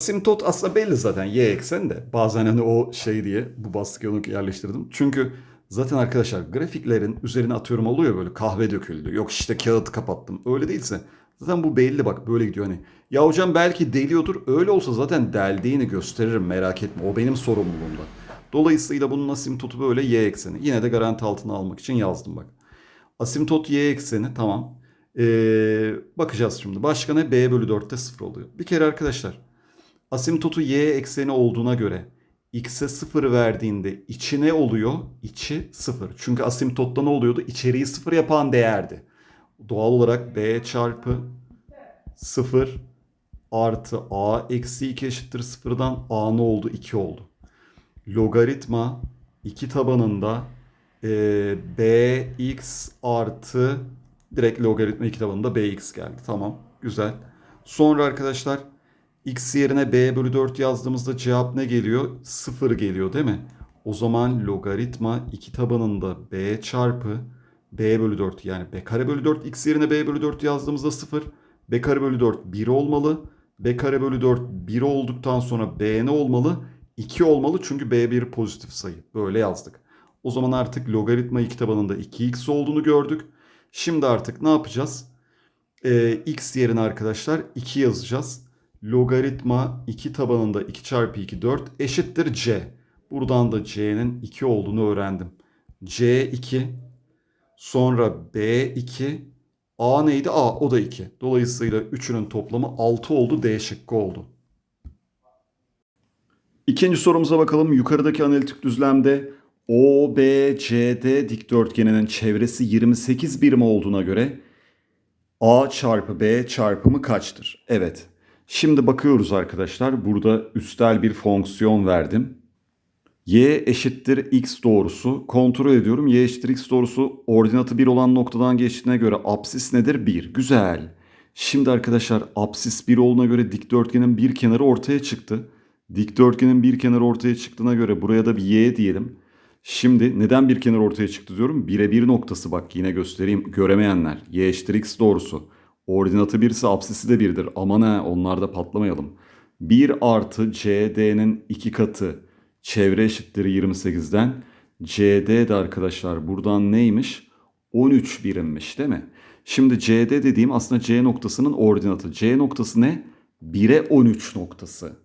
Asimtot aslında belli zaten y eksen de. Bazen hani o şey diye bu baskıya onu yerleştirdim. Çünkü zaten arkadaşlar grafiklerin üzerine atıyorum oluyor böyle kahve döküldü. Yok işte kağıt kapattım. Öyle değilse zaten bu belli bak böyle gidiyor hani. Ya hocam belki deliyordur. Öyle olsa zaten deldiğini gösteririm merak etme. O benim sorumluluğumda. Dolayısıyla bunun asimtotu böyle y ekseni. Yine de garanti altına almak için yazdım bak. Asimtot y ekseni tamam. Ee, bakacağız şimdi. Başka ne? b bölü 4'te 0 oluyor. Bir kere arkadaşlar asimtotu y ekseni olduğuna göre x'e 0 verdiğinde içi ne oluyor? İçi 0. Çünkü asimtotta ne oluyordu? İçeriği 0 yapan değerdi. Doğal olarak b çarpı 0 artı a eksi 2 eşittir 0'dan a ne oldu? 2 oldu. Logaritma 2 tabanında e, bx artı direkt logaritma 2 tabanında bx geldi. Tamam güzel. Sonra arkadaşlar x yerine b bölü 4 yazdığımızda cevap ne geliyor? 0 geliyor değil mi? O zaman logaritma 2 tabanında b çarpı b bölü 4 yani b kare bölü 4 x yerine b bölü 4 yazdığımızda 0. b kare bölü 4 1 olmalı. b kare bölü 4 1 olduktan sonra b ne olmalı? 2 olmalı çünkü b bir pozitif sayı. Böyle yazdık. O zaman artık logaritma 2 tabanında 2x olduğunu gördük. Şimdi artık ne yapacağız? Ee, x yerine arkadaşlar 2 yazacağız. Logaritma 2 tabanında 2 çarpı 2 4 eşittir c. Buradan da c'nin 2 olduğunu öğrendim. c2 sonra b2 a neydi? a o da 2. Dolayısıyla üçünün toplamı 6 oldu. D şıkkı oldu. İkinci sorumuza bakalım. Yukarıdaki analitik düzlemde OBCD dikdörtgeninin çevresi 28 birim olduğuna göre A çarpı B çarpımı kaçtır? Evet. Şimdi bakıyoruz arkadaşlar. Burada üstel bir fonksiyon verdim. Y eşittir x doğrusu. Kontrol ediyorum. Y eşittir x doğrusu ordinatı 1 olan noktadan geçtiğine göre apsis nedir? 1. Güzel. Şimdi arkadaşlar apsis 1 olduğuna göre dikdörtgenin bir kenarı ortaya çıktı. Dikdörtgenin bir kenarı ortaya çıktığına göre buraya da bir y diyelim. Şimdi neden bir kenar ortaya çıktı diyorum? 1'e 1 noktası bak yine göstereyim. Göremeyenler. Y eşittir x doğrusu. Ordinatı 1 ise apsisi de 1'dir. Aman ha onlarda patlamayalım. 1 artı CD'nin 2 katı çevre eşittir 28'den. CD de arkadaşlar buradan neymiş? 13 birimmiş değil mi? Şimdi CD dediğim aslında C noktasının ordinatı. C noktası ne? 1'e 13 noktası.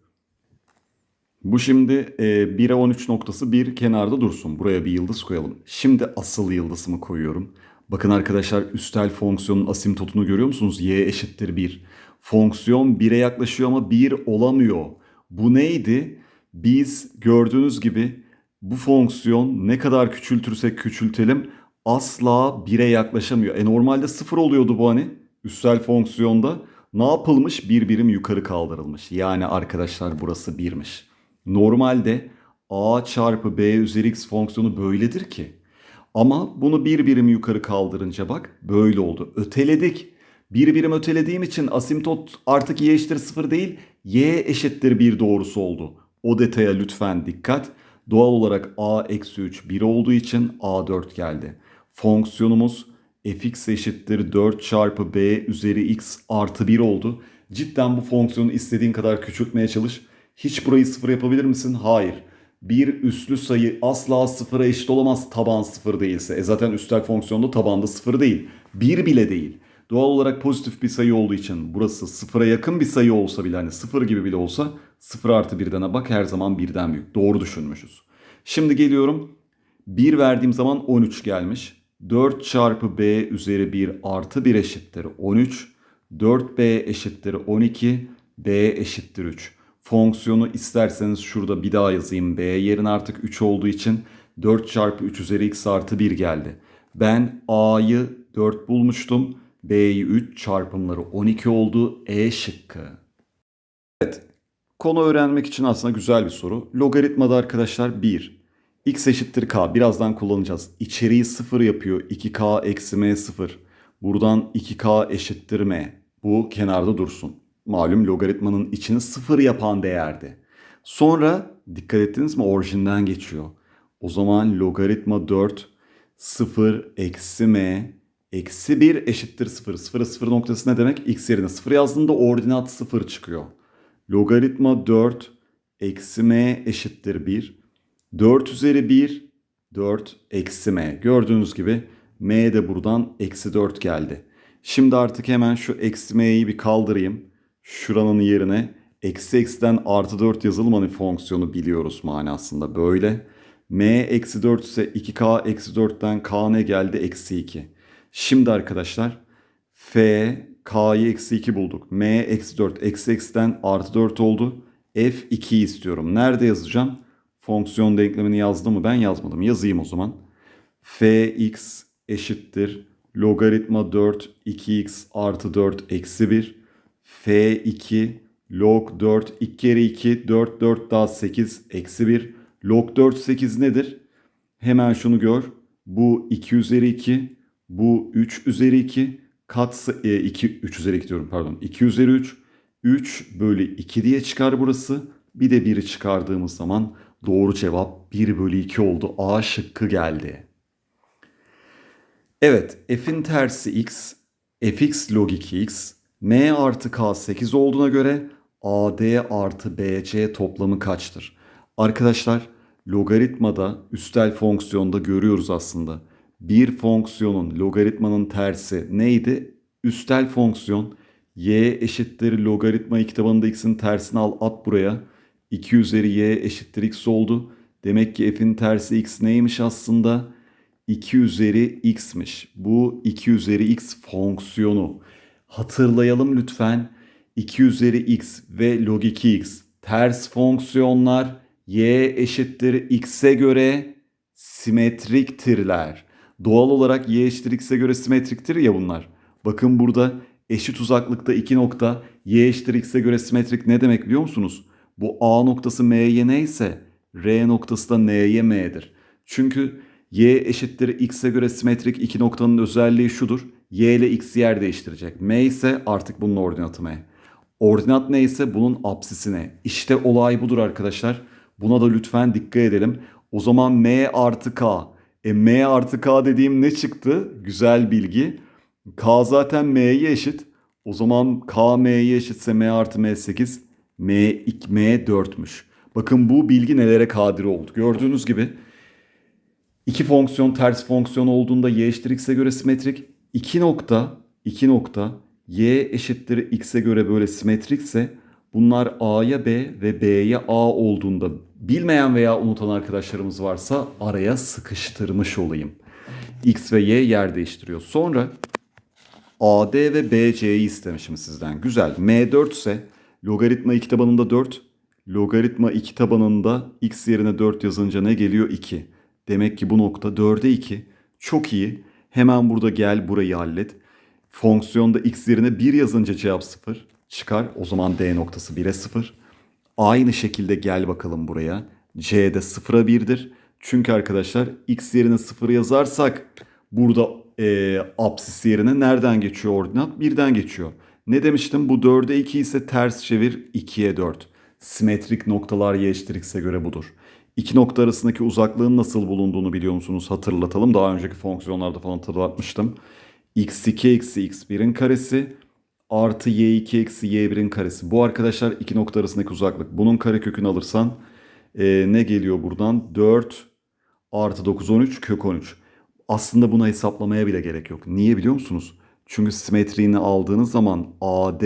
Bu şimdi e, 1'e 13 noktası bir kenarda dursun. Buraya bir yıldız koyalım. Şimdi asıl yıldızımı koyuyorum. Bakın arkadaşlar üstel fonksiyonun asimtotunu görüyor musunuz? Y eşittir 1. Fonksiyon 1'e yaklaşıyor ama 1 olamıyor. Bu neydi? Biz gördüğünüz gibi bu fonksiyon ne kadar küçültürsek küçültelim asla 1'e yaklaşamıyor. E normalde 0 oluyordu bu hani üstel fonksiyonda. Ne yapılmış? Bir birim yukarı kaldırılmış. Yani arkadaşlar burası 1'miş. Normalde a çarpı b üzeri x fonksiyonu böyledir ki. Ama bunu bir birim yukarı kaldırınca bak böyle oldu. Öteledik. Bir birim ötelediğim için asimtot artık y eşittir 0 değil y eşittir 1 doğrusu oldu. O detaya lütfen dikkat. Doğal olarak a eksi 3 1 olduğu için a 4 geldi. Fonksiyonumuz fx eşittir 4 çarpı b üzeri x artı 1 oldu. Cidden bu fonksiyonu istediğin kadar küçültmeye çalış. Hiç burayı sıfır yapabilir misin? Hayır. Bir üslü sayı asla sıfıra eşit olamaz taban sıfır değilse. E zaten üstel fonksiyonda tabanda sıfır değil. Bir bile değil. Doğal olarak pozitif bir sayı olduğu için burası sıfıra yakın bir sayı olsa bile hani sıfır gibi bile olsa sıfır artı birden bak her zaman birden büyük. Doğru düşünmüşüz. Şimdi geliyorum. 1 verdiğim zaman 13 gelmiş. 4 çarpı b üzeri 1 artı 1 eşittir 13. 4b eşittir 12. b eşittir 3. Fonksiyonu isterseniz şurada bir daha yazayım. B yerine artık 3 olduğu için 4 çarpı 3 üzeri x artı 1 geldi. Ben A'yı 4 bulmuştum. B'yi 3 çarpımları 12 oldu. E şıkkı. Evet. Konu öğrenmek için aslında güzel bir soru. Logaritmada arkadaşlar 1. X eşittir K. Birazdan kullanacağız. İçeriği 0 yapıyor. 2K eksi M 0. Buradan 2K eşittir M. Bu kenarda dursun malum logaritmanın içini sıfır yapan değerdi. Sonra dikkat ettiniz mi orijinden geçiyor. O zaman logaritma 4 0 eksi m eksi 1 eşittir 0. 0 0 noktası ne demek? X yerine 0 yazdığında ordinat 0 çıkıyor. Logaritma 4 eksi m eşittir 1. 4 üzeri 1 4 eksi m. Gördüğünüz gibi m de buradan eksi 4 geldi. Şimdi artık hemen şu eksi m'yi bir kaldırayım. Şuranın yerine eksi eksiden artı 4 yazılmanın fonksiyonu biliyoruz manasında böyle. m eksi 4 ise 2k eksi 4'ten k ne geldi? Eksi 2. Şimdi arkadaşlar f k'yı eksi 2 bulduk. m eksi 4 eksi eksiden artı 4 oldu. f 2'yi istiyorum. Nerede yazacağım? Fonksiyon denklemini yazdım mı? Ben yazmadım. Yazayım o zaman. fx eşittir logaritma 4 2x artı 4 eksi 1 f2 log 4 2 kere 2 4 4 daha 8 eksi 1 log 4 8 nedir? Hemen şunu gör. Bu 2 üzeri 2 bu 3 üzeri 2 katsı e, 2 3 üzeri 2 diyorum pardon 2 üzeri 3 3 bölü 2 diye çıkar burası. Bir de 1'i çıkardığımız zaman doğru cevap 1 bölü 2 oldu. A şıkkı geldi. Evet f'in tersi x, fx log 2x, m artı k 8 olduğuna göre ad artı bc toplamı kaçtır? Arkadaşlar logaritmada üstel fonksiyonda görüyoruz aslında. Bir fonksiyonun logaritmanın tersi neydi? Üstel fonksiyon y eşittir logaritma 2 tabanında x'in tersini al at buraya. 2 üzeri y eşittir x oldu. Demek ki f'in tersi x neymiş aslında? 2 üzeri x'miş. Bu 2 üzeri x fonksiyonu. Hatırlayalım lütfen. 2 üzeri x ve log 2x ters fonksiyonlar y eşittir x'e göre simetriktirler. Doğal olarak y eşittir x'e göre simetriktir ya bunlar. Bakın burada eşit uzaklıkta iki nokta y eşittir x'e göre simetrik ne demek biliyor musunuz? Bu a noktası m'ye neyse r noktası da n'ye m'dir. Çünkü y eşittir x'e göre simetrik iki noktanın özelliği şudur. Y ile x yer değiştirecek. m ise artık bunun ordinatı m. Ordinat neyse bunun apsisi ne? İşte olay budur arkadaşlar. Buna da lütfen dikkat edelim. O zaman m artı k. E m artı k dediğim ne çıktı? Güzel bilgi. k zaten m'ye eşit. O zaman k m'ye eşitse m artı m 8. m, m 4'müş. Bakın bu bilgi nelere kadir oldu. Gördüğünüz gibi iki fonksiyon ters fonksiyon olduğunda y eşittir x'e göre simetrik. 2 nokta, 2 nokta y eşittir x'e göre böyle simetrikse bunlar a'ya b ve b'ye a olduğunda bilmeyen veya unutan arkadaşlarımız varsa araya sıkıştırmış olayım. x ve y yer değiştiriyor. Sonra AD ve BC'yi istemişim sizden. Güzel. M4 ise logaritma 2 tabanında 4. Logaritma 2 tabanında x yerine 4 yazınca ne geliyor? 2. Demek ki bu nokta 4'e 2. Çok iyi. Hemen burada gel burayı hallet. Fonksiyonda x yerine 1 yazınca cevap 0 çıkar. O zaman D noktası 1'e 0. Aynı şekilde gel bakalım buraya. C de 0'a 1'dir. Çünkü arkadaşlar x yerine 0 yazarsak burada e, apsis yerine nereden geçiyor ordinat? 1'den geçiyor. Ne demiştim? Bu 4'e 2 ise ters çevir 2'ye 4. Simetrik noktalar y göre budur. İki nokta arasındaki uzaklığın nasıl bulunduğunu biliyor musunuz? Hatırlatalım. Daha önceki fonksiyonlarda falan hatırlatmıştım. x2 eksi x1'in karesi artı y2 eksi y1'in karesi. Bu arkadaşlar iki nokta arasındaki uzaklık. Bunun karekökünü alırsan e, ne geliyor buradan? 4 artı 9 13 kök 13. Aslında buna hesaplamaya bile gerek yok. Niye biliyor musunuz? Çünkü simetriğini aldığınız zaman AD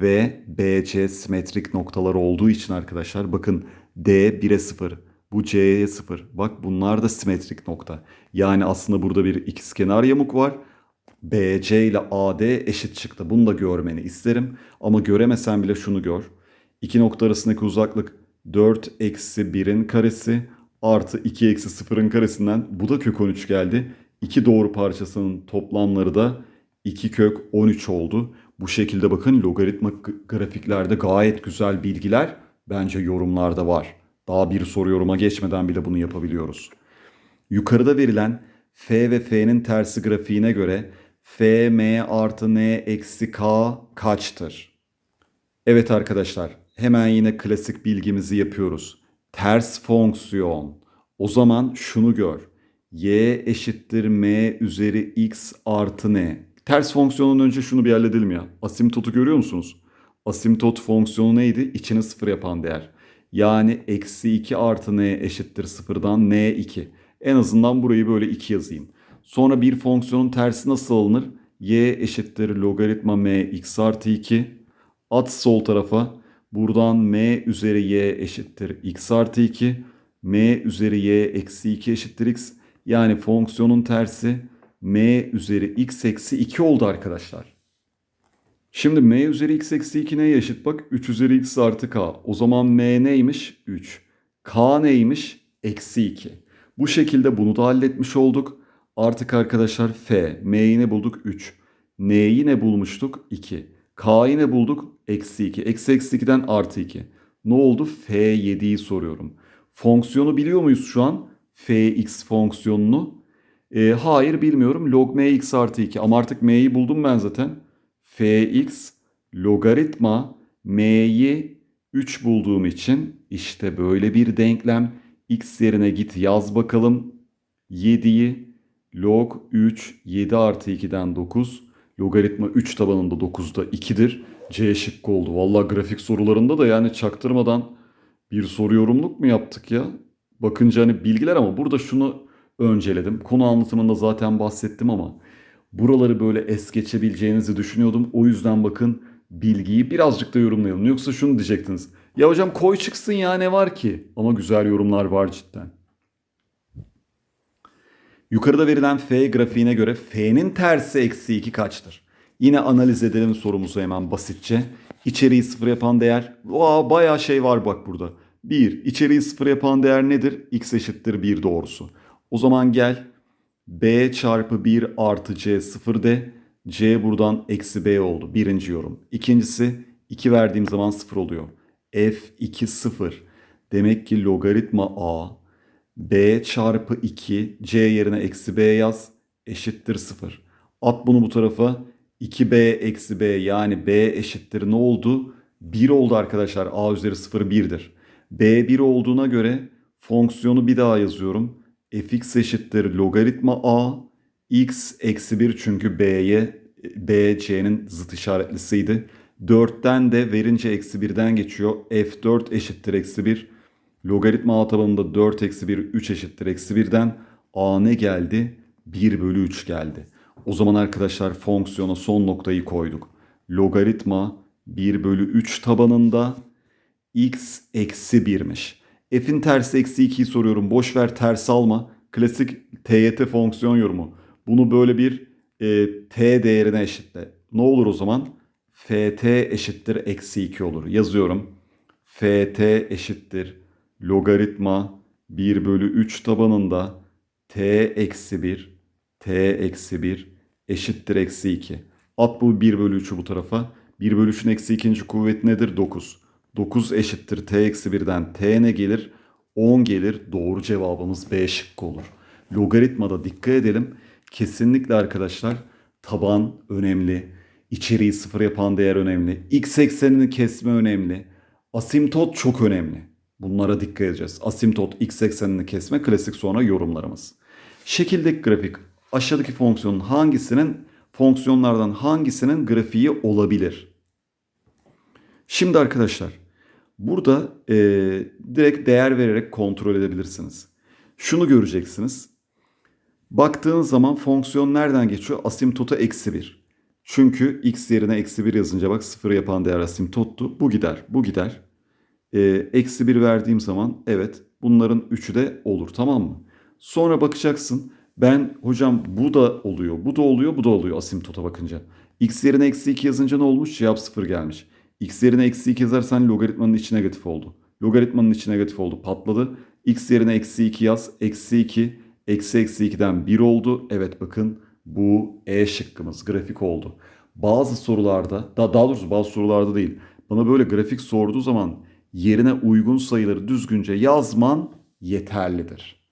ve BC simetrik noktalar olduğu için arkadaşlar bakın D 1'e 0. Bu C'ye 0. Bak bunlar da simetrik nokta. Yani aslında burada bir ikizkenar yamuk var. BC ile AD eşit çıktı. Bunu da görmeni isterim. Ama göremesen bile şunu gör. İki nokta arasındaki uzaklık 4 eksi 1'in karesi artı 2 eksi 0'ın karesinden bu da kök 13 geldi. İki doğru parçasının toplamları da 2 kök 13 oldu. Bu şekilde bakın logaritma grafiklerde gayet güzel bilgiler bence yorumlarda var. Daha bir soru yoruma geçmeden bile bunu yapabiliyoruz. Yukarıda verilen f ve f'nin tersi grafiğine göre f m artı n eksi k kaçtır? Evet arkadaşlar hemen yine klasik bilgimizi yapıyoruz. Ters fonksiyon. O zaman şunu gör. y eşittir m üzeri x artı n. Ters fonksiyonun önce şunu bir halledelim ya. Asimtotu görüyor musunuz? Asimtot fonksiyonu neydi? İçini sıfır yapan değer. Yani eksi 2 artı n eşittir sıfırdan n2. En azından burayı böyle 2 yazayım. Sonra bir fonksiyonun tersi nasıl alınır? y eşittir logaritma m x artı 2. At sol tarafa. Buradan m üzeri y eşittir x artı 2. m üzeri y eksi 2 eşittir x. Yani fonksiyonun tersi m üzeri x eksi 2 oldu arkadaşlar. Şimdi m üzeri x eksi 2 neye eşit? Bak 3 üzeri x artı k. O zaman m neymiş? 3. k neymiş? Eksi 2. Bu şekilde bunu da halletmiş olduk. Artık arkadaşlar f. m'yi ne bulduk? 3. n'yi ne bulmuştuk? 2. k'yı ne bulduk? Eksi 2. Eksi eksi 2'den artı 2. Ne oldu? f7'yi soruyorum. Fonksiyonu biliyor muyuz şu an? fx fonksiyonunu. E, hayır bilmiyorum. Log mx artı 2. Ama artık m'yi buldum ben zaten. fx logaritma m'yi 3 bulduğum için işte böyle bir denklem. x yerine git yaz bakalım. 7'yi log 3 7 artı 2'den 9. Logaritma 3 tabanında 9'da 2'dir. C şıkkı oldu. Valla grafik sorularında da yani çaktırmadan bir soru yorumluk mu yaptık ya? Bakınca hani bilgiler ama burada şunu önceledim. Konu anlatımında zaten bahsettim ama buraları böyle es geçebileceğinizi düşünüyordum. O yüzden bakın bilgiyi birazcık da yorumlayalım. Yoksa şunu diyecektiniz. Ya hocam koy çıksın ya ne var ki? Ama güzel yorumlar var cidden. Yukarıda verilen f grafiğine göre f'nin tersi eksi 2 kaçtır? Yine analiz edelim sorumuzu hemen basitçe. İçeriği sıfır yapan değer. Aa, bayağı şey var bak burada. 1. İçeriği sıfır yapan değer nedir? x eşittir 1 doğrusu. O zaman gel b çarpı 1 artı c 0 de. c buradan eksi b oldu. Birinci yorum. İkincisi 2 verdiğim zaman 0 oluyor. f2 0. Demek ki logaritma a b çarpı 2 c yerine eksi b yaz eşittir 0. At bunu bu tarafa 2b eksi b yani b eşittir ne oldu? 1 oldu arkadaşlar a üzeri 0 1'dir. b 1 olduğuna göre fonksiyonu bir daha yazıyorum. Fx eşittir logaritma a x eksi 1 çünkü b'ye b c'nin zıt işaretlisiydi. 4'ten de verince eksi 1'den geçiyor. f4 eşittir eksi 1. Logaritma a tabanında 4 eksi 1 3 eşittir eksi 1'den a ne geldi? 1 bölü 3 geldi. O zaman arkadaşlar fonksiyona son noktayı koyduk. Logaritma 1 bölü 3 tabanında x eksi 1'miş. F'in tersi eksi 2'yi soruyorum. Boş ver ters alma. Klasik TYT fonksiyon yorumu. Bunu böyle bir e, t değerine eşitle. Ne olur o zaman? ft eşittir eksi 2 olur. Yazıyorum. ft eşittir logaritma 1 bölü 3 tabanında t eksi 1 t eksi 1 eşittir eksi 2. At bu 1 bölü 3'ü bu tarafa. 1 bölü 3'ün eksi ikinci kuvveti nedir? 9. 9 eşittir t eksi 1'den t ne gelir? 10 gelir. Doğru cevabımız B şıkkı olur. Logaritmada dikkat edelim. Kesinlikle arkadaşlar taban önemli. İçeriği sıfır yapan değer önemli. X eksenini kesme önemli. Asimtot çok önemli. Bunlara dikkat edeceğiz. Asimtot x eksenini kesme klasik sonra yorumlarımız. Şekildeki grafik aşağıdaki fonksiyonun hangisinin fonksiyonlardan hangisinin grafiği olabilir? Şimdi arkadaşlar burada e, direkt değer vererek kontrol edebilirsiniz. Şunu göreceksiniz. Baktığınız zaman fonksiyon nereden geçiyor? Asimtota eksi 1. Çünkü x yerine eksi 1 yazınca bak 0 yapan değer asimtottu. Bu gider, bu gider. E, eksi 1 verdiğim zaman evet bunların üçü de olur tamam mı? Sonra bakacaksın ben hocam bu da oluyor, bu da oluyor, bu da oluyor asimtota bakınca. X yerine eksi 2 yazınca ne olmuş? Cevap 0 gelmiş. X yerine eksi 2 yazarsan logaritmanın içi negatif oldu. Logaritmanın içi negatif oldu patladı. X yerine eksi 2 yaz. Eksi 2 eksi eksi 2'den 1 oldu. Evet bakın bu E şıkkımız grafik oldu. Bazı sorularda daha, daha doğrusu bazı sorularda değil. Bana böyle grafik sorduğu zaman yerine uygun sayıları düzgünce yazman yeterlidir.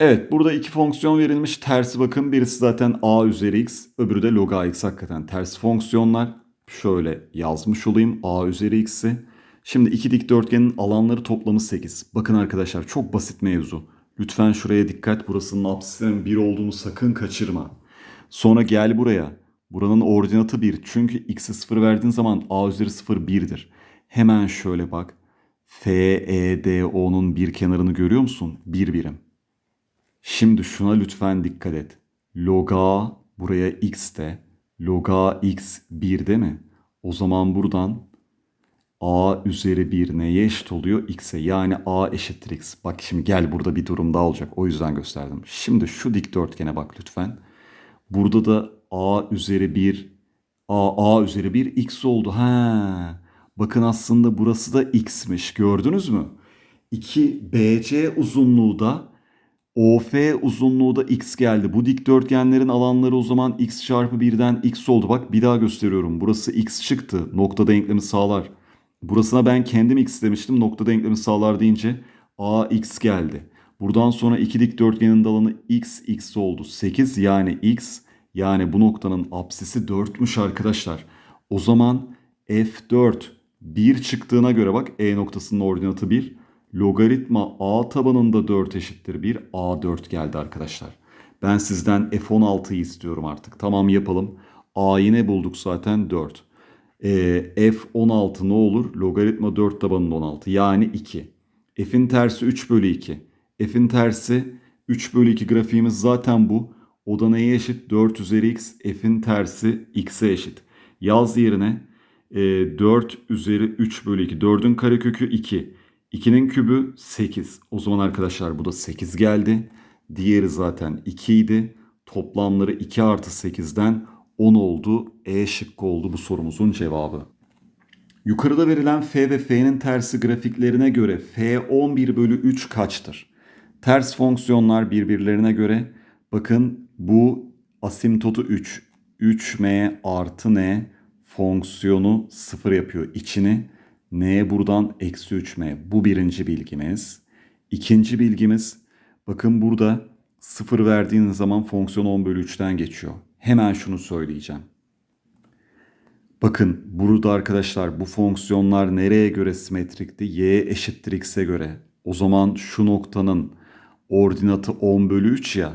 Evet burada iki fonksiyon verilmiş. Tersi bakın birisi zaten a üzeri x öbürü de log ax hakikaten ters fonksiyonlar. Şöyle yazmış olayım a üzeri x'i. Şimdi iki dikdörtgenin alanları toplamı 8. Bakın arkadaşlar çok basit mevzu. Lütfen şuraya dikkat burasının apsisinin 1 olduğunu sakın kaçırma. Sonra gel buraya. Buranın ordinatı 1. Çünkü x'e 0 verdiğin zaman a üzeri 0 1'dir. Hemen şöyle bak. FEDO'nun bir kenarını görüyor musun? 1 birim. Şimdi şuna lütfen dikkat et. Loga buraya x de. Loga x 1 değil mi? O zaman buradan a üzeri 1 neye eşit oluyor? x'e. Yani a eşittir x. Bak şimdi gel burada bir durum daha olacak. O yüzden gösterdim. Şimdi şu dikdörtgene bak lütfen. Burada da a üzeri 1 a, a üzeri 1 x oldu. Ha. Bakın aslında burası da x'miş. Gördünüz mü? 2 BC uzunluğu da OF uzunluğu da x geldi. Bu dikdörtgenlerin alanları o zaman x çarpı 1'den x oldu. Bak bir daha gösteriyorum. Burası x çıktı. Nokta denklemi sağlar. Burasına ben kendim x demiştim. Nokta denklemi sağlar deyince a x geldi. Buradan sonra iki dikdörtgenin alanı x x oldu. 8 yani x yani bu noktanın apsisi 4'müş arkadaşlar. O zaman f4 1 çıktığına göre bak e noktasının ordinatı 1. Logaritma a tabanında 4 eşittir 1. a4 geldi arkadaşlar. Ben sizden f16'yı istiyorum artık. Tamam yapalım. a'yı ne bulduk zaten 4. E, f16 ne olur? Logaritma 4 tabanında 16 yani 2. f'in tersi 3 bölü 2. f'in tersi 3 bölü 2 grafiğimiz zaten bu. O da neye eşit? 4 üzeri x. F'in tersi x'e eşit. Yaz yerine e, 4 üzeri 3 bölü 2. 4'ün karekökü 2. 2'nin kübü 8. O zaman arkadaşlar bu da 8 geldi. Diğeri zaten 2 idi. Toplamları 2 artı 8'den 10 oldu. E şıkkı oldu bu sorumuzun cevabı. Yukarıda verilen f ve f'nin tersi grafiklerine göre f 11 bölü 3 kaçtır? Ters fonksiyonlar birbirlerine göre bakın bu asimtotu 3. 3m artı n fonksiyonu 0 yapıyor içini. N buradan eksi 3m. Bu birinci bilgimiz. İkinci bilgimiz bakın burada 0 verdiğiniz zaman fonksiyon 10 bölü 3'ten geçiyor. Hemen şunu söyleyeceğim. Bakın burada arkadaşlar bu fonksiyonlar nereye göre simetrikti? y eşittir x'e göre. O zaman şu noktanın ordinatı 10 bölü 3 ya.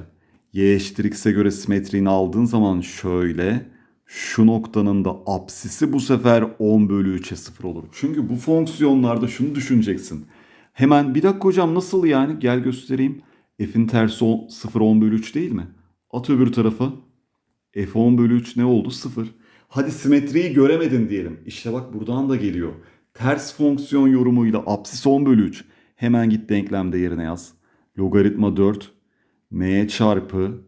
y eşittir x'e göre simetriğini aldığın zaman şöyle şu noktanın da apsisi bu sefer 10 bölü 3'e 0 olur. Çünkü bu fonksiyonlarda şunu düşüneceksin. Hemen bir dakika hocam nasıl yani? Gel göstereyim. F'in tersi 10, 0 10 bölü 3 değil mi? At öbür tarafa. F 10 bölü 3 ne oldu? 0. Hadi simetriyi göremedin diyelim. İşte bak buradan da geliyor. Ters fonksiyon yorumuyla apsis 10 bölü 3. Hemen git denklemde yerine yaz. Logaritma 4 m çarpı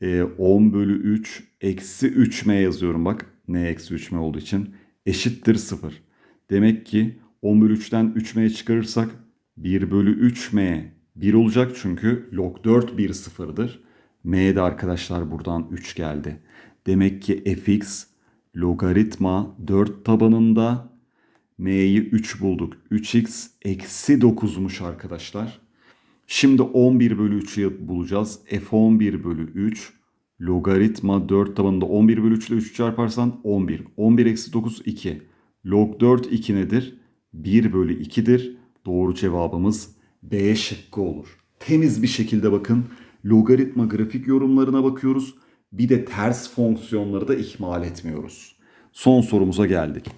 e, 10 bölü 3 eksi 3m yazıyorum bak. n eksi 3m olduğu için eşittir 0. Demek ki 10 bölü 3'ten 3m çıkarırsak 1 bölü 3m 1 olacak çünkü log 4 1 sıfırdır. m de arkadaşlar buradan 3 geldi. Demek ki fx logaritma 4 tabanında m'yi 3 bulduk. 3x eksi 9'muş arkadaşlar. Şimdi 11 bölü 3'ü bulacağız. f11 bölü 3 logaritma 4 tabanında 11 bölü 3 ile 3 çarparsan 11. 11 eksi 9 2. Log 4 2 nedir? 1 bölü 2'dir. Doğru cevabımız B şıkkı olur. Temiz bir şekilde bakın logaritma grafik yorumlarına bakıyoruz. Bir de ters fonksiyonları da ihmal etmiyoruz. Son sorumuza geldik.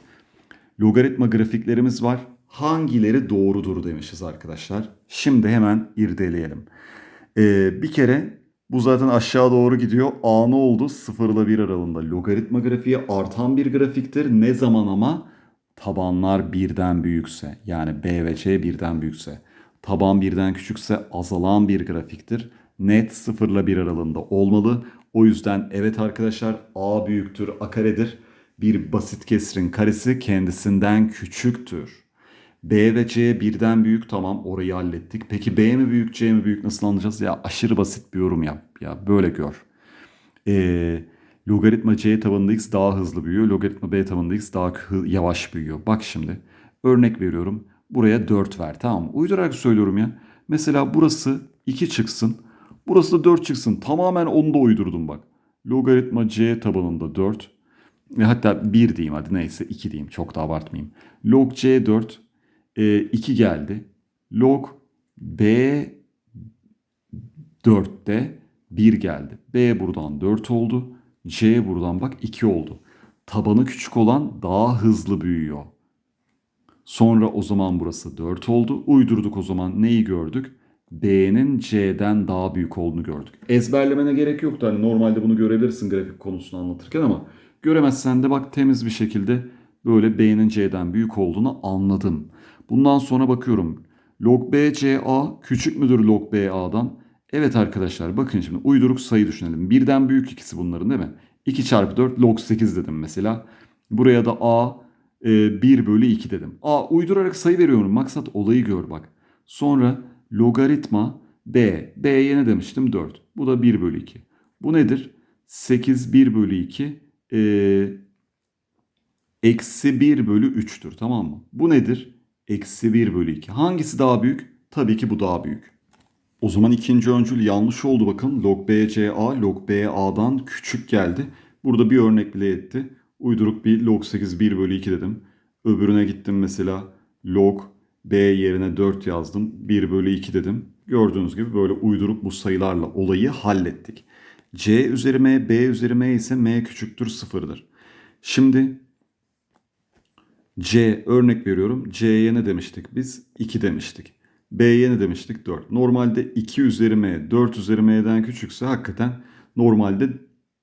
Logaritma grafiklerimiz var. Hangileri doğrudur demişiz arkadaşlar. Şimdi hemen irdeleyelim. Ee, bir kere bu zaten aşağı doğru gidiyor. A ne oldu? 0 ile 1 aralığında. Logaritma grafiği artan bir grafiktir. Ne zaman ama? Tabanlar birden büyükse. Yani B ve C birden büyükse. Taban birden küçükse azalan bir grafiktir. Net 0 ile 1 aralığında olmalı. O yüzden evet arkadaşlar A büyüktür A karedir. Bir basit kesrin karesi kendisinden küçüktür. B ve C birden büyük tamam orayı hallettik. Peki B mi büyük C mi büyük nasıl anlayacağız? Ya aşırı basit bir yorum yap. Ya böyle gör. Ee, logaritma C tabanında x daha hızlı büyüyor. Logaritma B tabanında x daha yavaş büyüyor. Bak şimdi örnek veriyorum. Buraya 4 ver tamam mı? Uydurarak söylüyorum ya. Mesela burası 2 çıksın. Burası da 4 çıksın. Tamamen onu da uydurdum bak. Logaritma C tabanında 4. E, hatta 1 diyeyim hadi neyse 2 diyeyim. Çok da abartmayayım. Log C 4. E, 2 geldi. Log B 4'te 1 geldi. B buradan 4 oldu. C buradan bak 2 oldu. Tabanı küçük olan daha hızlı büyüyor. Sonra o zaman burası 4 oldu. Uydurduk o zaman neyi gördük? B'nin C'den daha büyük olduğunu gördük. Ezberlemene gerek yoktu. Hani normalde bunu görebilirsin grafik konusunu anlatırken ama göremezsen de bak temiz bir şekilde böyle B'nin C'den büyük olduğunu anladım. Bundan sonra bakıyorum. Log B CA küçük müdür log BA'dan? Evet arkadaşlar bakın şimdi uyduruk sayı düşünelim. Birden büyük ikisi bunların değil mi? 2 çarpı 4 log 8 dedim mesela. Buraya da A e, 1 bölü 2 dedim. A uydurarak sayı veriyorum. Maksat olayı gör bak. Sonra logaritma B. B'ye ne demiştim? 4. Bu da 1 bölü 2. Bu nedir? 8 1 bölü 2 e, eksi 1 bölü 3'tür tamam mı? Bu nedir? Eksi 1 bölü 2. Hangisi daha büyük? Tabii ki bu daha büyük. O zaman ikinci öncül yanlış oldu bakın. Log BCA log BA'dan küçük geldi. Burada bir örnek bile etti. Uyduruk bir log 8 1 bölü 2 dedim. Öbürüne gittim mesela log B yerine 4 yazdım. 1 bölü 2 dedim. Gördüğünüz gibi böyle uyduruk bu sayılarla olayı hallettik. C üzeri M, B üzeri M ise M küçüktür sıfırdır. Şimdi C örnek veriyorum. C'ye ne demiştik biz? 2 demiştik. B'ye ne demiştik? 4. Normalde 2 üzeri M 4 üzeri M'den küçükse hakikaten normalde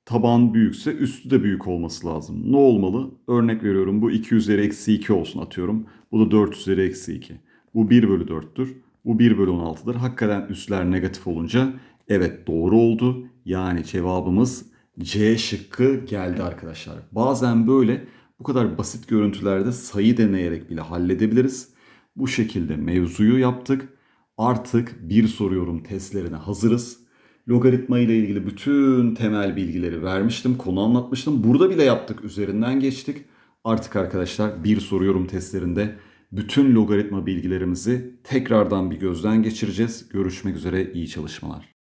taban büyükse üstü de büyük olması lazım. Ne olmalı? Örnek veriyorum bu 2 üzeri eksi 2 olsun atıyorum. Bu da 4 üzeri eksi 2. Bu 1 bölü 4'tür. Bu 1 bölü 16'dır. Hakikaten üstler negatif olunca evet doğru oldu. Yani cevabımız C şıkkı geldi arkadaşlar. Bazen böyle bu kadar basit görüntülerde sayı deneyerek bile halledebiliriz. Bu şekilde mevzuyu yaptık. Artık bir soruyorum testlerine hazırız. Logaritma ile ilgili bütün temel bilgileri vermiştim, konu anlatmıştım. Burada bile yaptık, üzerinden geçtik. Artık arkadaşlar bir soruyorum testlerinde bütün logaritma bilgilerimizi tekrardan bir gözden geçireceğiz. Görüşmek üzere, iyi çalışmalar.